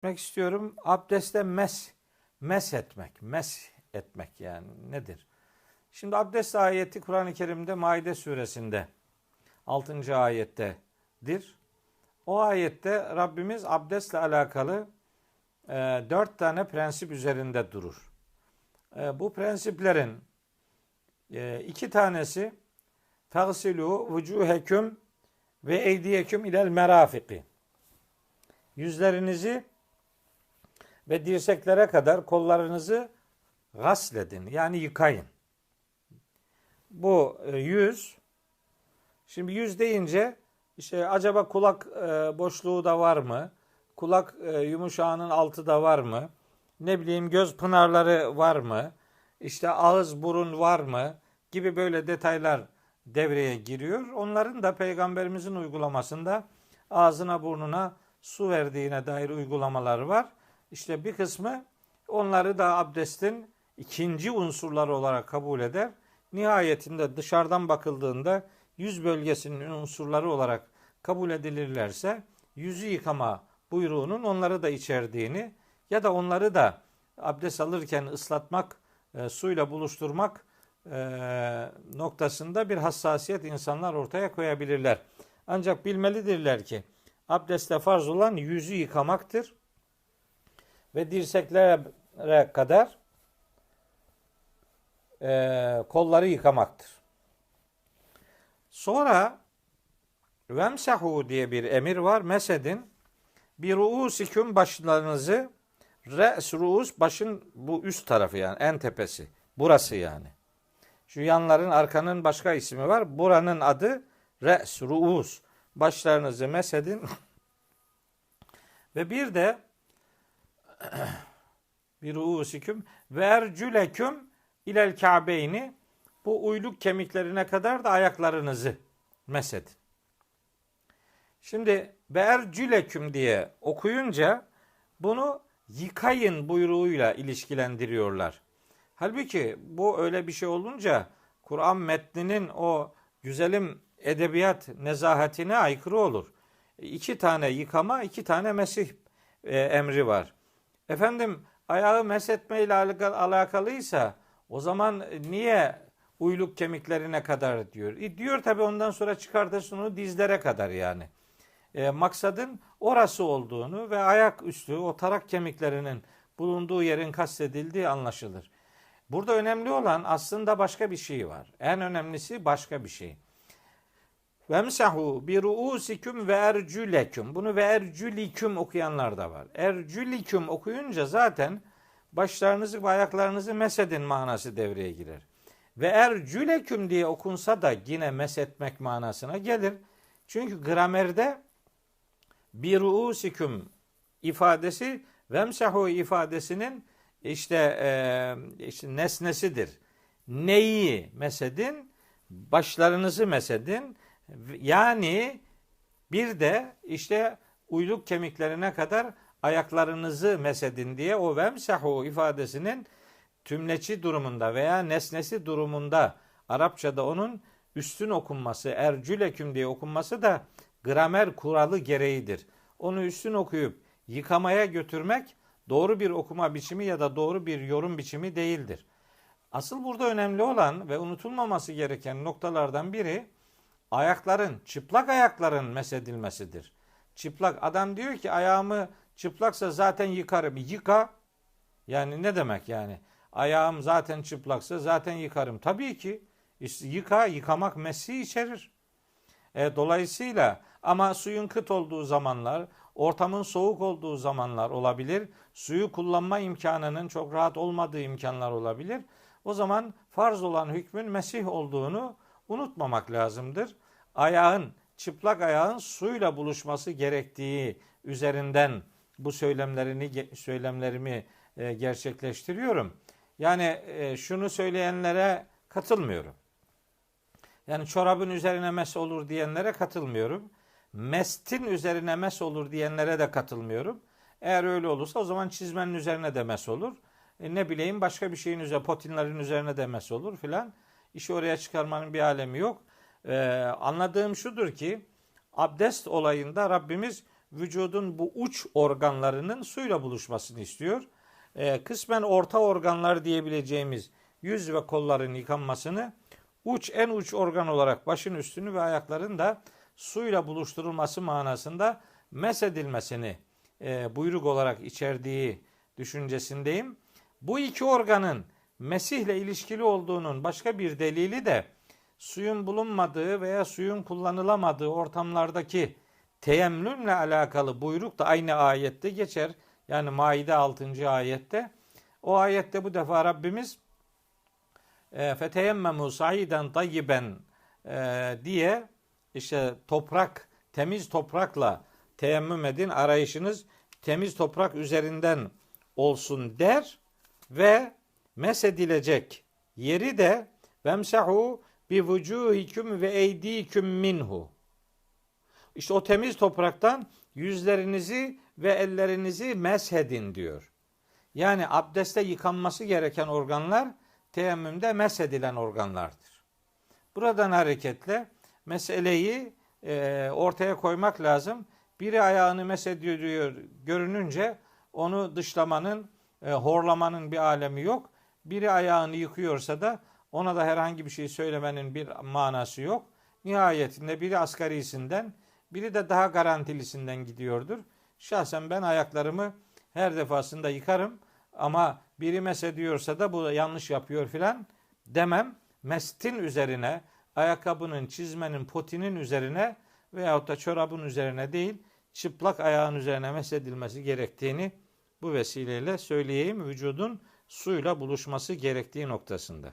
etmek istiyorum. Abdeste mes, mes etmek, mes etmek yani nedir? Şimdi abdest ayeti Kur'an-ı Kerim'de Maide suresinde 6. ayettedir. O ayette Rabbimiz abdestle alakalı e, dört tane prensip üzerinde durur. E, bu prensiplerin e, iki tanesi Fagsilu vucuheküm ve eydiyeküm ilel merafiki. Yüzlerinizi ve dirseklere kadar kollarınızı gasledin. Yani yıkayın. Bu e, yüz şimdi yüz deyince işte acaba kulak e, boşluğu da var mı? Kulak e, yumuşağının altı da var mı? Ne bileyim göz pınarları var mı? İşte ağız burun var mı? Gibi böyle detaylar devreye giriyor. Onların da peygamberimizin uygulamasında ağzına burnuna su verdiğine dair uygulamaları var. İşte bir kısmı onları da abdestin ikinci unsurları olarak kabul eder. Nihayetinde dışarıdan bakıldığında yüz bölgesinin unsurları olarak kabul edilirlerse yüzü yıkama buyruğunun onları da içerdiğini ya da onları da abdest alırken ıslatmak, e, suyla buluşturmak e, noktasında bir hassasiyet insanlar ortaya koyabilirler. Ancak bilmelidirler ki abdeste farz olan yüzü yıkamaktır ve dirseklere kadar e, kolları yıkamaktır. Sonra vemsahu diye bir emir var. Mesedin bir ruusiküm başlarınızı re's ruus başın bu üst tarafı yani en tepesi. Burası yani. Şu yanların arkanın başka ismi var. Buranın adı re's ruus. Başlarınızı mesedin. Ve bir de bir ruusiküm ve ercüleküm ilel ka'beyni bu uyluk kemiklerine kadar da ayaklarınızı mesedin. Şimdi beercüleküm diye okuyunca bunu yıkayın buyruğuyla ilişkilendiriyorlar. Halbuki bu öyle bir şey olunca Kur'an metninin o güzelim edebiyat nezahatine aykırı olur. İki tane yıkama, iki tane mesih e, emri var. Efendim ayağı meshetme ile alakalıysa o zaman niye uyluk kemiklerine kadar diyor. E, diyor tabi ondan sonra çıkartırsın onu dizlere kadar yani. E, maksadın orası olduğunu ve ayak üstü o tarak kemiklerinin bulunduğu yerin kastedildiği anlaşılır. Burada önemli olan aslında başka bir şey var. En önemlisi başka bir şey. Vemsahu bi ruusikum ve ercüleküm. Bunu ve ercüliküm okuyanlar da var. Ercüliküm okuyunca zaten başlarınızı ve ayaklarınızı mesedin manası devreye girer. Ve ercüleküm diye okunsa da yine mesetmek manasına gelir. Çünkü gramerde bir ruusikum ifadesi vemsahu ifadesinin işte, e, işte nesnesidir. Neyi mesedin? Başlarınızı mesedin. Yani bir de işte uyluk kemiklerine kadar ayaklarınızı mesedin diye o vemsahu ifadesinin tümleçi durumunda veya nesnesi durumunda Arapçada onun üstün okunması, ercüleküm diye okunması da gramer kuralı gereğidir. Onu üstün okuyup yıkamaya götürmek doğru bir okuma biçimi ya da doğru bir yorum biçimi değildir. Asıl burada önemli olan ve unutulmaması gereken noktalardan biri ayakların, çıplak ayakların mesedilmesidir. Çıplak adam diyor ki ayağımı çıplaksa zaten yıkarım. Yıka. Yani ne demek yani? Ayağım zaten çıplaksa zaten yıkarım. Tabii ki yıka, yıkamak mesih içerir. E, dolayısıyla ama suyun kıt olduğu zamanlar, ortamın soğuk olduğu zamanlar olabilir. Suyu kullanma imkanının çok rahat olmadığı imkanlar olabilir. O zaman farz olan hükmün Mesih olduğunu unutmamak lazımdır. Ayağın, çıplak ayağın suyla buluşması gerektiği üzerinden bu söylemlerini söylemlerimi e, gerçekleştiriyorum. Yani e, şunu söyleyenlere katılmıyorum. Yani çorabın üzerine mes olur diyenlere katılmıyorum. Mestin üzerine mes olur diyenlere de katılmıyorum. Eğer öyle olursa o zaman çizmenin üzerine de mes olur. E, ne bileyim başka bir şeyin üzerine, potinlerin üzerine de mes olur filan. İşi oraya çıkarmanın bir alemi yok. Ee, anladığım şudur ki abdest olayında Rabbimiz vücudun bu uç organlarının suyla buluşmasını istiyor. Ee, kısmen orta organlar diyebileceğimiz yüz ve kolların yıkanmasını uç en uç organ olarak başın üstünü ve ayakların da suyla buluşturulması manasında mesedilmesini e, buyruk olarak içerdiği düşüncesindeyim. Bu iki organın mesihle ilişkili olduğunun başka bir delili de suyun bulunmadığı veya suyun kullanılamadığı ortamlardaki teyemmümle alakalı buyruk da aynı ayette geçer. Yani Maide 6. ayette. O ayette bu defa Rabbimiz e, feteyemmemu saiden tayyiben e, diye işte toprak, temiz toprakla teyemmüm edin. Arayışınız temiz toprak üzerinden olsun der ve mesedilecek yeri de vemsahu bi vucuhikum ve eydiküm minhu. İşte o temiz topraktan yüzlerinizi ve ellerinizi meshedin diyor. Yani abdeste yıkanması gereken organlar teyemmümde meshedilen organlardır. Buradan hareketle meseleyi e, ortaya koymak lazım. Biri ayağını meshediyor diyor görününce onu dışlamanın, e, horlamanın bir alemi yok. Biri ayağını yıkıyorsa da ona da herhangi bir şey söylemenin bir manası yok. Nihayetinde biri asgarisinden, biri de daha garantilisinden gidiyordur. Şahsen ben ayaklarımı her defasında yıkarım ama biri mesediyorsa da bu yanlış yapıyor filan demem. Mestin üzerine, ayakkabının, çizmenin, potinin üzerine veyahut da çorabın üzerine değil, çıplak ayağın üzerine mesedilmesi gerektiğini bu vesileyle söyleyeyim. Vücudun suyla buluşması gerektiği noktasında.